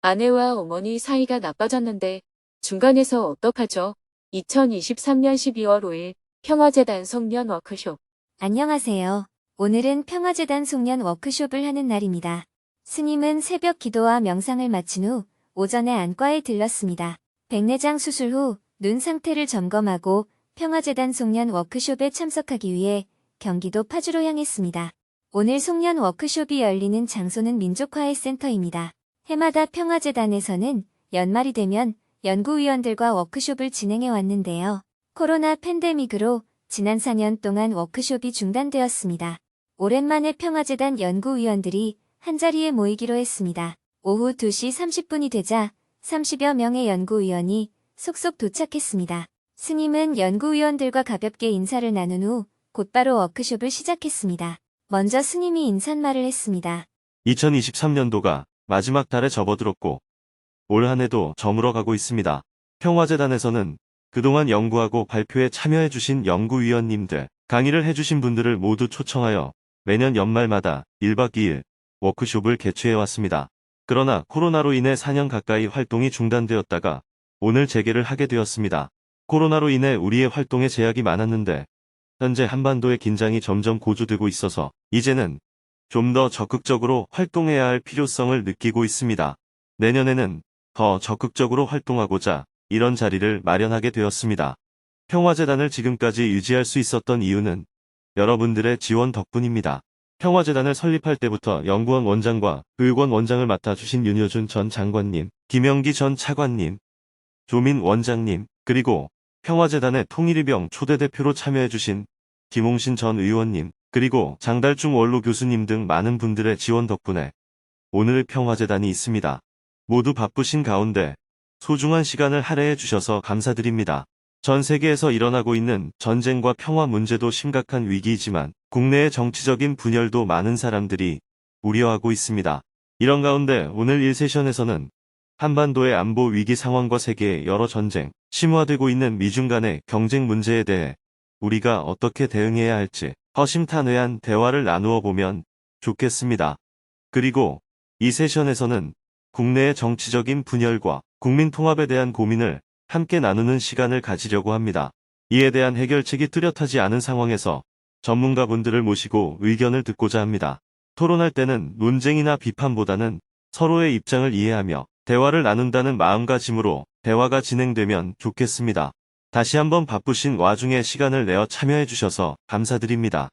아내와 어머니 사이가 나빠졌는데 중간에서 어떡하죠? 2023년 12월 5일 평화재단 송년 워크숍 안녕하세요. 오늘은 평화재단 송년 워크숍을 하는 날입니다. 스님은 새벽 기도와 명상을 마친 후 오전에 안과에 들렀습니다. 백내장 수술 후 눈 상태를 점검하고 평화재단 송년 워크숍에 참석하기 위해 경기도 파주로 향했습니다. 오늘 송년 워크숍이 열리는 장소는 민족화해 센터입니다. 해마다 평화재단에서는 연말이 되면 연구위원들과 워크숍을 진행해 왔는데요. 코로나 팬데믹으로 지난 4년 동안 워크숍이 중단되었습니다. 오랜만에 평화재단 연구위원들이 한자리에 모이기로 했습니다. 오후 2시 30분이 되자 30여 명의 연구위원이 속속 도착했습니다. 스님은 연구위원들과 가볍게 인사를 나눈 후 곧바로 워크숍을 시작했습니다. 먼저 스님이 인사말을 했습니다. 2023년도가 마지막 달에 접어들었고 올 한 해도 저물어 가고 있습니다. 평화재단에서는 그동안 연구하고 발표에 참여해주신 연구위원님들, 강의를 해주신 분들을 모두 초청하여 매년 연말마다 1박 2일 워크숍을 개최해왔습니다. 그러나 코로나로 인해 4년 가까이 활동이 중단되었다가 오늘 재개를 하게 되었습니다. 코로나로 인해 우리의 활동에 제약이 많았는데 현재 한반도의 긴장이 점점 고조되고 있어서 이제는 좀 더 적극적으로 활동해야 할 필요성을 느끼고 있습니다. 내년에는 더 적극적으로 활동하고자 이런 자리를 마련하게 되었습니다. 평화재단을 지금까지 유지할 수 있었던 이유는 여러분들의 지원 덕분입니다. 평화재단을 설립할 때부터 연구원 원장과 교육원 원장을 맡아주신 윤여준 전 장관님, 김영기 전 차관님, 조민 원장님, 그리고 평화재단의 통일이병 초대 대표로 참여해주신 김홍신 전 의원님, 그리고 장달중 원로 교수님 등 많은 분들의 지원 덕분에 오늘 평화재단이 있습니다. 모두 바쁘신 가운데 소중한 시간을 할애해 주셔서 감사드립니다. 전 세계에서 일어나고 있는 전쟁과 평화 문제도 심각한 위기이지만 국내의 정치적인 분열도 많은 사람들이 우려하고 있습니다. 이런 가운데 오늘 1세션에서는 한반도의 안보 위기 상황과 세계의 여러 전쟁, 심화되고 있는 미중 간의 경쟁 문제에 대해 우리가 어떻게 대응해야 할지 허심탄회한 대화를 나누어 보면 좋겠습니다. 그리고 이 세션에서는 국내의 정치적인 분열과 국민 통합에 대한 고민을 함께 나누는 시간을 가지려고 합니다. 이에 대한 해결책이 뚜렷하지 않은 상황에서 전문가분들을 모시고 의견을 듣고자 합니다. 토론할 때는 논쟁이나 비판보다는 서로의 입장을 이해하며 대화를 나눈다는 마음가짐으로 대화가 진행되면 좋겠습니다. 다시 한번 바쁘신 와중에 시간을 내어 참여해 주셔서 감사드립니다.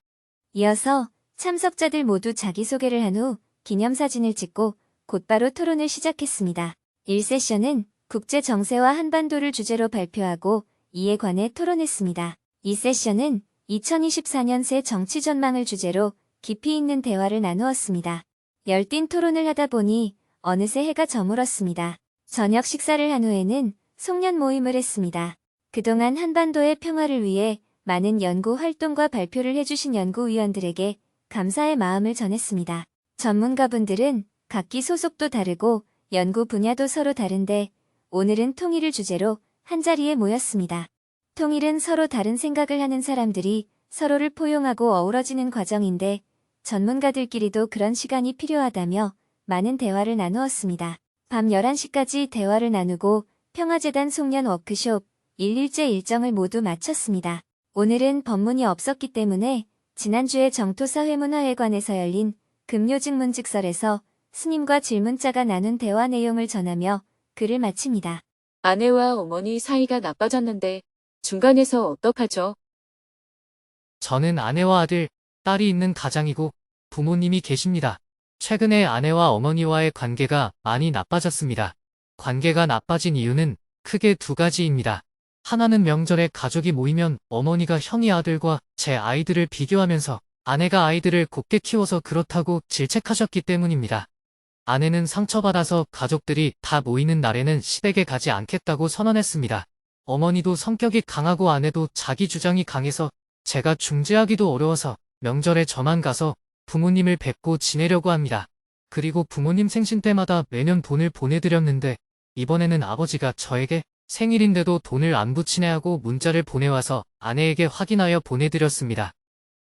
이어서 참석자들 모두 자기소개를 한 후 기념사진을 찍고 곧바로 토론을 시작했습니다. 1세션은 국제 정세와 한반도를 주제로 발표하고 이에 관해 토론했습니다. 2세션은 2024년 새 정치 전망을 주제로 깊이 있는 대화를 나누었습니다. 열띤 토론을 하다 보니 어느새 해가 저물었습니다. 저녁 식사를 한 후에는 송년 모임을 했습니다. 그동안 한반도의 평화를 위해 많은 연구 활동과 발표를 해주신 연구위원들에게 감사의 마음을 전했습니다. 전문가분들은 각기 소속도 다르고 연구 분야도 서로 다른데 오늘은 통일을 주제로 한자리에 모였습니다. 통일은 서로 다른 생각을 하는 사람들이 서로를 포용하고 어우러지는 과정인데 전문가들끼리도 그런 시간이 필요하다며 많은 대화를 나누었습니다. 밤 11시까지 대화를 나누고 평화재단 송년 워크숍 1일째 일정을 모두 마쳤습니다. 오늘은 법문이 없었기 때문에 지난주에 정토사회문화회관에서 열린 금요직문직설에서 스님과 질문자가 나눈 대화 내용을 전하며 글을 마칩니다. 아내와 어머니 사이가 나빠졌는데 중간에서 어떡하죠? 저는 아내와 아들, 딸이 있는 가장이고 부모님이 계십니다. 최근에 아내와 어머니와의 관계가 많이 나빠졌습니다. 관계가 나빠진 이유는 크게 두 가지입니다. 하나는 명절에 가족이 모이면 어머니가 형이 아들과 제 아이들을 비교하면서 아내가 아이들을 곱게 키워서 그렇다고 질책하셨기 때문입니다. 아내는 상처받아서 가족들이 다 모이는 날에는 시댁에 가지 않겠다고 선언했습니다. 어머니도 성격이 강하고 아내도 자기 주장이 강해서 제가 중재하기도 어려워서 명절에 저만 가서 부모님을 뵙고 지내려고 합니다. 그리고 부모님 생신 때마다 매년 돈을 보내드렸는데 이번에는 아버지가 저에게 생일인데도 돈을 안 붙이네 하고 문자를 보내와서 아내에게 확인하여 보내드렸습니다.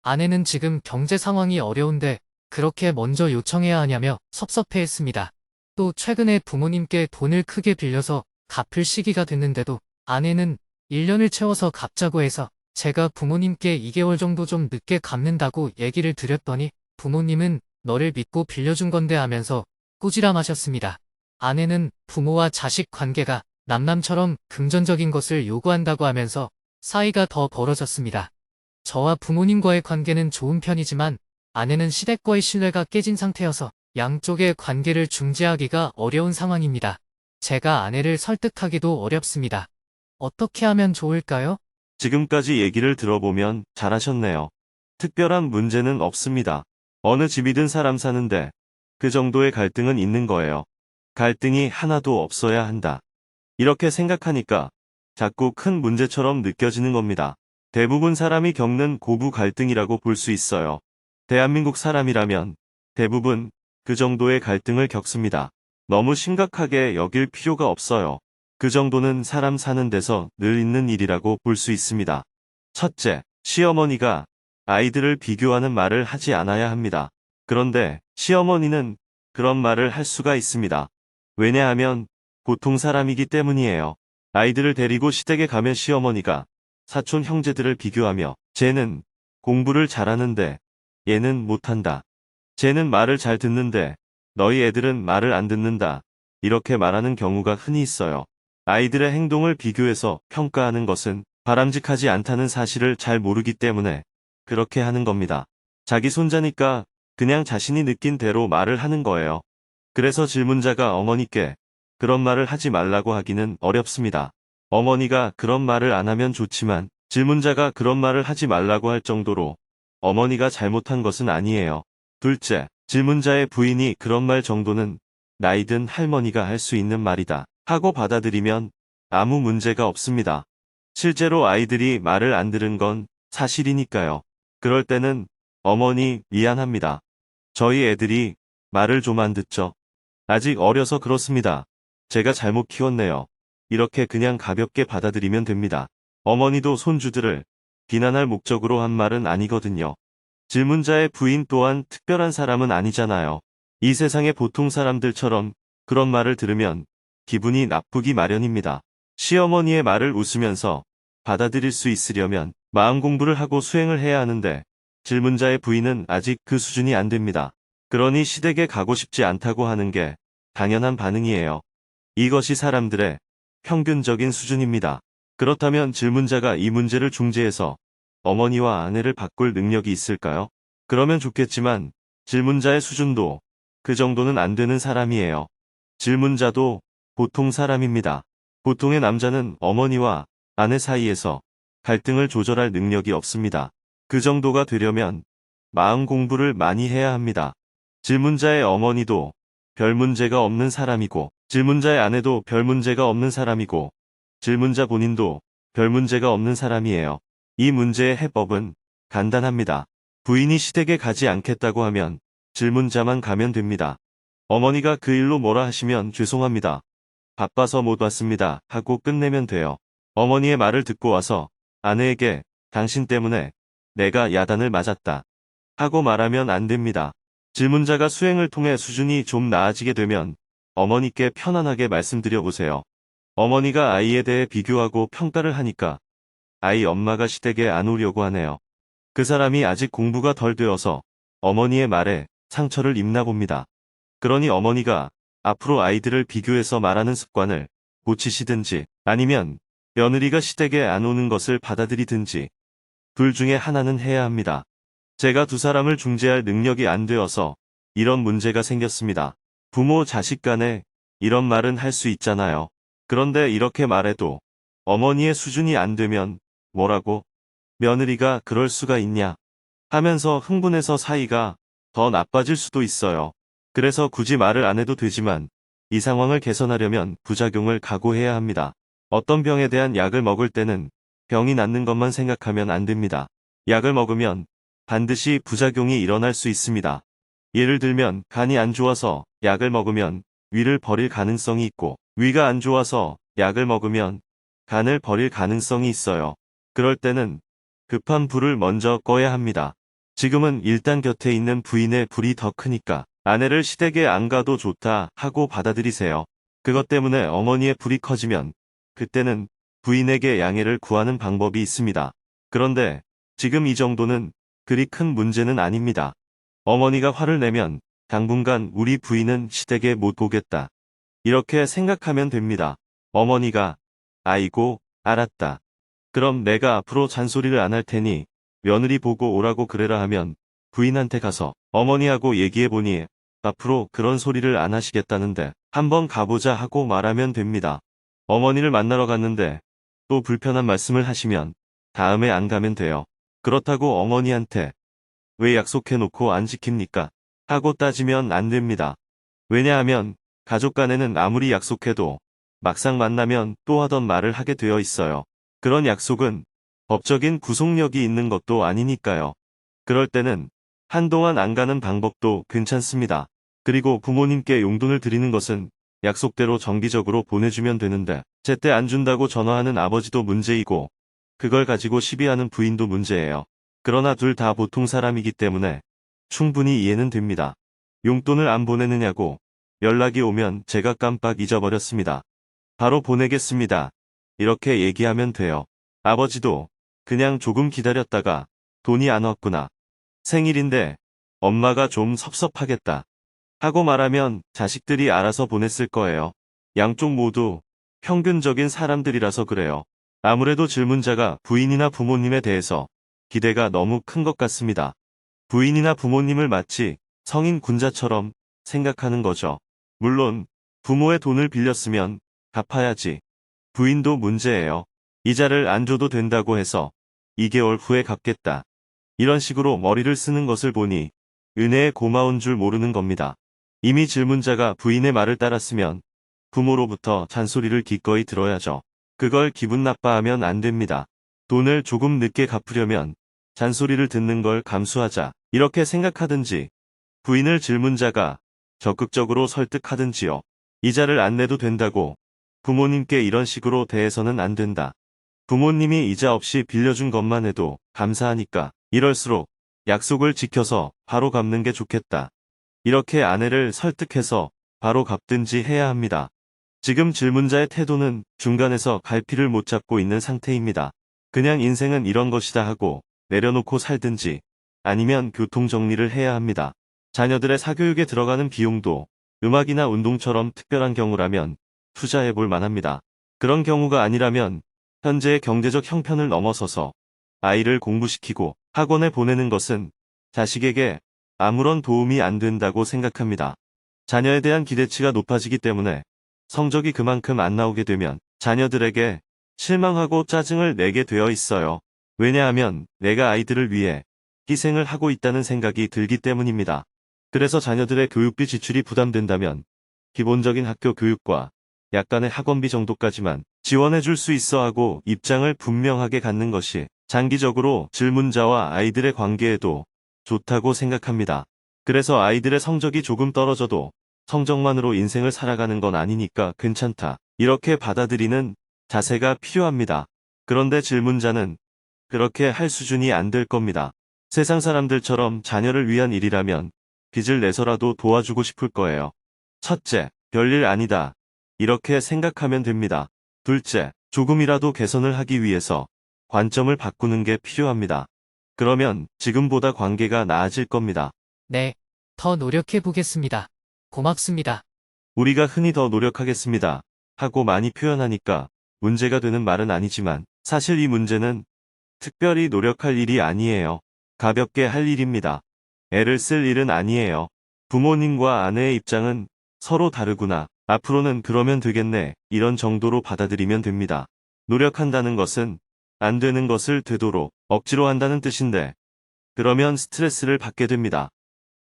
아내는 지금 경제 상황이 어려운데 그렇게 먼저 요청해야 하냐며 섭섭해했습니다. 또 최근에 부모님께 돈을 크게 빌려서 갚을 시기가 됐는데도 아내는 1년을 채워서 갚자고 해서 제가 부모님께 2개월 정도 좀 늦게 갚는다고 얘기를 드렸더니 부모님은 너를 믿고 빌려준 건데 하면서 꾸지람하셨습니다. 아내는 부모와 자식 관계가 남남처럼 금전적인 것을 요구한다고 하면서 사이가 더 벌어졌습니다. 저와 부모님과의 관계는 좋은 편이지만 아내는 시댁과의 신뢰가 깨진 상태여서 양쪽의 관계를 중재하기가 어려운 상황입니다. 제가 아내를 설득하기도 어렵습니다. 어떻게 하면 좋을까요? 지금까지 얘기를 들어보면 잘하셨네요. 특별한 문제는 없습니다. 어느 집이든 사람 사는데 그 정도의 갈등은 있는 거예요. 갈등이 하나도 없어야 한다. 이렇게 생각하니까 자꾸 큰 문제처럼 느껴지는 겁니다. 대부분 사람이 겪는 고부 갈등이라고 볼 수 있어요. 대한민국 사람이라면 대부분 그 정도의 갈등을 겪습니다. 너무 심각하게 여길 필요가 없어요. 그 정도는 사람 사는 데서 늘 있는 일이라고 볼 수 있습니다. 첫째, 시어머니가 아이들을 비교하는 말을 하지 않아야 합니다. 그런데 시어머니는 그런 말을 할 수가 있습니다. 왜냐하면 보통 사람이기 때문이에요. 아이들을 데리고 시댁에 가면 시어머니가 사촌 형제들을 비교하며 쟤는 공부를 잘하는데 얘는 못한다. 쟤는 말을 잘 듣는데 너희 애들은 말을 안 듣는다. 이렇게 말하는 경우가 흔히 있어요. 아이들의 행동을 비교해서 평가하는 것은 바람직하지 않다는 사실을 잘 모르기 때문에 그렇게 하는 겁니다. 자기 손자니까 그냥 자신이 느낀 대로 말을 하는 거예요. 그래서 질문자가 어머니께 그런 말을 하지 말라고 하기는 어렵습니다. 어머니가 그런 말을 안 하면 좋지만 질문자가 그런 말을 하지 말라고 할 정도로 어머니가 잘못한 것은 아니에요. 둘째, 질문자의 부인이 그런 말 정도는 나이든 할머니가 할 수 있는 말이다 하고 받아들이면 아무 문제가 없습니다. 실제로 아이들이 말을 안 들은 건 사실이니까요. 그럴 때는 어머니 미안합니다. 저희 애들이 말을 좀 안 듣죠. 아직 어려서 그렇습니다. 제가 잘못 키웠네요. 이렇게 그냥 가볍게 받아들이면 됩니다. 어머니도 손주들을 비난할 목적으로 한 말은 아니거든요. 질문자의 부인 또한 특별한 사람은 아니잖아요. 이 세상의 보통 사람들처럼 그런 말을 들으면 기분이 나쁘기 마련입니다. 시어머니의 말을 웃으면서 받아들일 수 있으려면 마음 공부를 하고 수행을 해야 하는데 질문자의 부인은 아직 그 수준이 안 됩니다. 그러니 시댁에 가고 싶지 않다고 하는 게 당연한 반응이에요. 이것이 사람들의 평균적인 수준입니다. 그렇다면 질문자가 이 문제를 중재해서 어머니와 아내를 바꿀 능력이 있을까요? 그러면 좋겠지만 질문자의 수준도 그 정도는 안 되는 사람이에요. 질문자도 보통 사람입니다. 보통의 남자는 어머니와 아내 사이에서 갈등을 조절할 능력이 없습니다. 그 정도가 되려면 마음 공부를 많이 해야 합니다. 질문자의 어머니도 별 문제가 없는 사람이고 질문자의 아내도 별 문제가 없는 사람이고 질문자 본인도 별 문제가 없는 사람이에요. 이 문제의 해법은 간단합니다. 부인이 시댁에 가지 않겠다고 하면 질문자만 가면 됩니다. 어머니가 그 일로 뭐라 하시면 죄송합니다. 바빠서 못 왔습니다. 하고 끝내면 돼요. 어머니의 말을 듣고 와서 아내에게 당신 때문에 내가 야단을 맞았다. 하고 말하면 안 됩니다. 질문자가 수행을 통해 수준이 좀 나아지게 되면 어머니께 편안하게 말씀드려 보세요. 어머니가 아이에 대해 비교하고 평가를 하니까 아이 엄마가 시댁에 안 오려고 하네요. 그 사람이 아직 공부가 덜 되어서 어머니의 말에 상처를 입나 봅니다. 그러니 어머니가 앞으로 아이들을 비교해서 말하는 습관을 고치시든지 아니면 며느리가 시댁에 안 오는 것을 받아들이든지 둘 중에 하나는 해야 합니다. 제가 두 사람을 중재할 능력이 안 되어서 이런 문제가 생겼습니다. 부모 자식 간에 이런 말은 할 수 있잖아요. 그런데 이렇게 말해도 어머니의 수준이 안 되면 뭐라고? 며느리가 그럴 수가 있냐? 하면서 흥분해서 사이가 더 나빠질 수도 있어요. 그래서 굳이 말을 안 해도 되지만 이 상황을 개선하려면 부작용을 각오해야 합니다. 어떤 병에 대한 약을 먹을 때는 병이 낫는 것만 생각하면 안 됩니다. 약을 먹으면 반드시 부작용이 일어날 수 있습니다. 예를 들면 간이 안 좋아서 약을 먹으면 위를 버릴 가능성이 있고 위가 안 좋아서 약을 먹으면 간을 버릴 가능성이 있어요. 그럴 때는 급한 불을 먼저 꺼야 합니다. 지금은 일단 곁에 있는 부인의 불이 더 크니까 아내를 시댁에 안 가도 좋다 하고 받아들이세요. 그것 때문에 어머니의 불이 커지면 그때는 부인에게 양해를 구하는 방법이 있습니다. 그런데 지금 이 정도는 그리 큰 문제는 아닙니다. 어머니가 화를 내면 당분간 우리 부인은 시댁에 못 오겠다. 이렇게 생각하면 됩니다. 어머니가 아이고 알았다. 그럼 내가 앞으로 잔소리를 안 할 테니 며느리 보고 오라고 그래라 하면 부인한테 가서 어머니하고 얘기해보니 앞으로 그런 소리를 안 하시겠다는데 한번 가보자 하고 말하면 됩니다. 어머니를 만나러 갔는데 또 불편한 말씀을 하시면 다음에 안 가면 돼요. 그렇다고 어머니한테 왜 약속해놓고 안 지킵니까? 하고 따지면 안 됩니다. 왜냐하면 가족 간에는 아무리 약속해도 막상 만나면 또 하던 말을 하게 되어 있어요. 그런 약속은 법적인 구속력이 있는 것도 아니니까요. 그럴 때는 한동안 안 가는 방법도 괜찮습니다. 그리고 부모님께 용돈을 드리는 것은 약속대로 정기적으로 보내주면 되는데 제때 안 준다고 전화하는 아버지도 문제이고 그걸 가지고 시비하는 부인도 문제예요. 그러나 둘 다 보통 사람이기 때문에 충분히 이해는 됩니다. 용돈을 안 보내느냐고 연락이 오면 제가 깜빡 잊어버렸습니다. 바로 보내겠습니다. 이렇게 얘기하면 돼요. 아버지도 그냥 조금 기다렸다가 돈이 안 왔구나. 생일인데 엄마가 좀 섭섭하겠다. 하고 말하면 자식들이 알아서 보냈을 거예요. 양쪽 모두 평균적인 사람들이라서 그래요. 아무래도 질문자가 부인이나 부모님에 대해서 기대가 너무 큰 것 같습니다. 부인이나 부모님을 마치 성인 군자처럼 생각하는 거죠. 물론 부모의 돈을 빌렸으면 갚아야지. 부인도 문제예요. 이자를 안 줘도 된다고 해서 2개월 후에 갚겠다. 이런 식으로 머리를 쓰는 것을 보니 은혜에 고마운 줄 모르는 겁니다. 이미 질문자가 부인의 말을 따랐으면 부모로부터 잔소리를 기꺼이 들어야죠. 그걸 기분 나빠하면 안 됩니다. 돈을 조금 늦게 갚으려면 잔소리를 듣는 걸 감수하자. 이렇게 생각하든지 부인을 질문자가 적극적으로 설득하든지요. 이자를 안 내도 된다고 부모님께 이런 식으로 대해서는 안 된다. 부모님이 이자 없이 빌려준 것만 해도 감사하니까 이럴수록 약속을 지켜서 바로 갚는 게 좋겠다. 이렇게 아내를 설득해서 바로 갚든지 해야 합니다. 지금 질문자의 태도는 중간에서 갈피를 못 잡고 있는 상태입니다. 그냥 인생은 이런 것이다 하고 내려놓고 살든지 아니면 교통 정리를 해야 합니다. 자녀들의 사교육에 들어가는 비용도 음악이나 운동처럼 특별한 경우라면 투자해 볼 만합니다. 그런 경우가 아니라면 현재의 경제적 형편을 넘어서서 아이를 공부시키고 학원에 보내는 것은 자식에게 아무런 도움이 안 된다고 생각합니다. 자녀에 대한 기대치가 높아지기 때문에 성적이 그만큼 안 나오게 되면 자녀들에게 실망하고 짜증을 내게 되어 있어요. 왜냐하면 내가 아이들을 위해 희생을 하고 있다는 생각이 들기 때문입니다. 그래서 자녀들의 교육비 지출이 부담된다면 기본적인 학교 교육과 약간의 학원비 정도까지만 지원해 줄 수 있어 하고 입장을 분명하게 갖는 것이 장기적으로 질문자와 아이들의 관계에도 좋다고 생각합니다. 그래서 아이들의 성적이 조금 떨어져도 성적만으로 인생을 살아가는 건 아니니까 괜찮다. 이렇게 받아들이는 자세가 필요합니다. 그런데 질문자는 그렇게 할 수준이 안 될 겁니다. 세상 사람들처럼 자녀를 위한 일이라면 빚을 내서라도 도와주고 싶을 거예요. 첫째, 별일 아니다. 이렇게 생각하면 됩니다. 둘째, 조금이라도 개선을 하기 위해서 관점을 바꾸는 게 필요합니다. 그러면 지금보다 관계가 나아질 겁니다. 네, 더 노력해 보겠습니다. 고맙습니다. 우리가 흔히 더 노력하겠습니다. 하고 많이 표현하니까 문제가 되는 말은 아니지만 사실 이 문제는 특별히 노력할 일이 아니에요. 가볍게 할 일입니다. 애를 쓸 일은 아니에요. 부모님과 아내의 입장은 서로 다르구나. 앞으로는 그러면 되겠네. 이런 정도로 받아들이면 됩니다. 노력한다는 것은 안 되는 것을 되도록 억지로 한다는 뜻인데 그러면 스트레스를 받게 됩니다.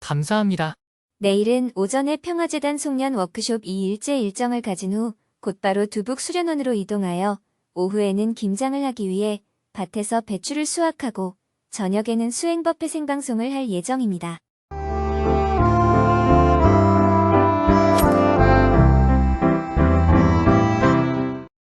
감사합니다. 내일은 오전에 평화재단 송년 워크숍 2일째 일정을 가진 후 곧바로 두북 수련원으로 이동하여 오후에는 김장을 하기 위해 밭에서 배추를 수확하고 저녁에는 수행법회 생방송을 할 예정입니다.